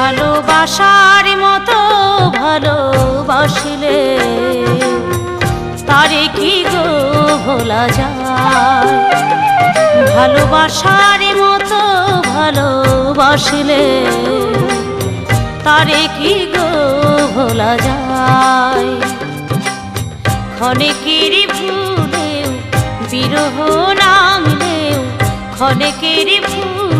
ভালোবাসার মতো ভালোবাসলে তারে কি গো ভোলা যায়? ভালোবাসার মতো ভালোবাসলে তারে কি গো ভোলা যায়? ক্ষণেকের ভুলেও বিরহ নামলেও ক্ষণেকের ভুলেও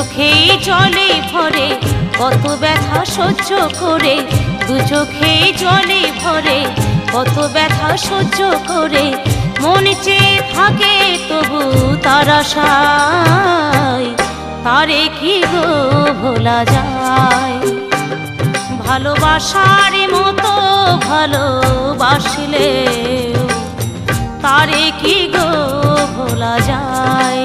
দু চোখেই জলে ভরে, কত ব্যথা সহ্য করে, দু চোখেই জলে ভরে, কত ব্যথা সহ্য করে, মন চেয়ে থাকে তবু তার আশায়, তারে কি গো ভোলা যায়? ভালোবাসার মতো ভালোবাসলে, তারে কি গো ভোলা যায়?